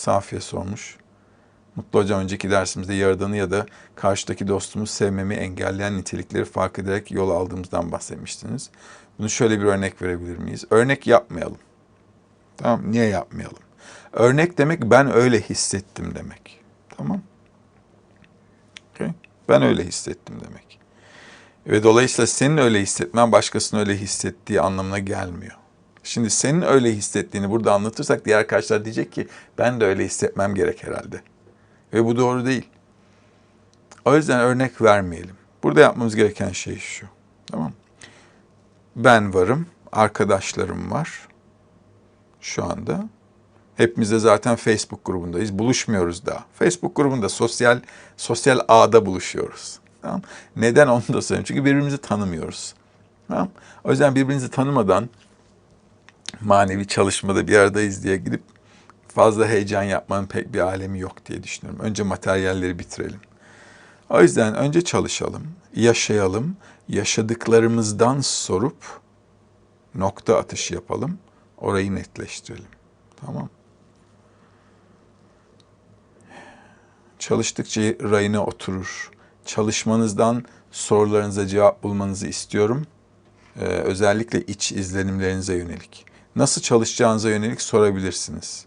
Safiye sormuş. Mutlu Hocam önceki dersimizde Yaradan'ı ya da karşıdaki dostumu sevmemi engelleyen nitelikleri fark ederek yol aldığımızdan bahsetmiştiniz. Bunu şöyle bir örnek verebilir miyiz? Örnek yapmayalım. Tamam, niye yapmayalım? Örnek demek ben öyle hissettim demek. Tamam. Okay. Ben öyle hissettim demek. Ve dolayısıyla senin öyle hissetmen başkasının öyle hissettiği anlamına gelmiyor. Şimdi senin öyle hissettiğini burada anlatırsak diğer arkadaşlar diyecek ki ben de öyle hissetmem gerek herhalde. Ve bu doğru değil. O yüzden örnek vermeyelim. Burada yapmamız gereken şey şu. Tamam Ben varım, arkadaşlarım var şu anda. Hepimiz de zaten Facebook grubundayız. Buluşmuyoruz daha. Facebook grubunda sosyal sosyal ağda buluşuyoruz. Tamam? Neden onu da söyleyeyim. Çünkü birbirimizi tanımıyoruz. Tamam? O yüzden birbirinizi tanımadan manevi çalışmada bir aradayız diye gidip fazla heyecan yapmanın pek bir alemi yok diye düşünüyorum. Önce materyalleri bitirelim. O yüzden önce çalışalım, yaşayalım, yaşadıklarımızdan sorup nokta atışı yapalım, orayı netleştirelim. Tamam. Çalıştıkça rayına oturur. Çalışmanızdan sorularınıza cevap bulmanızı istiyorum. Ee, özellikle iç izlenimlerinize yönelik. Nasıl çalışacağınıza yönelik sorabilirsiniz.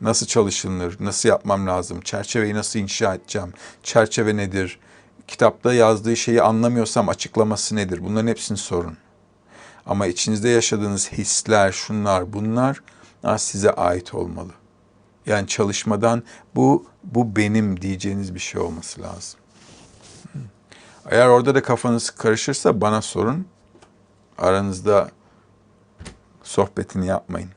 Nasıl çalışılır, nasıl yapmam lazım, çerçeveyi nasıl inşa edeceğim, çerçeve nedir, kitapta yazdığı şeyi anlamıyorsam açıklaması nedir, bunların hepsini sorun. Ama içinizde yaşadığınız hisler, şunlar, bunlar size ait olmalı. Yani çalışmadan bu bu benim diyeceğiniz bir şey olması lazım. Eğer orada da kafanız karışırsa bana sorun. Aranızda sohbetini yapmayın.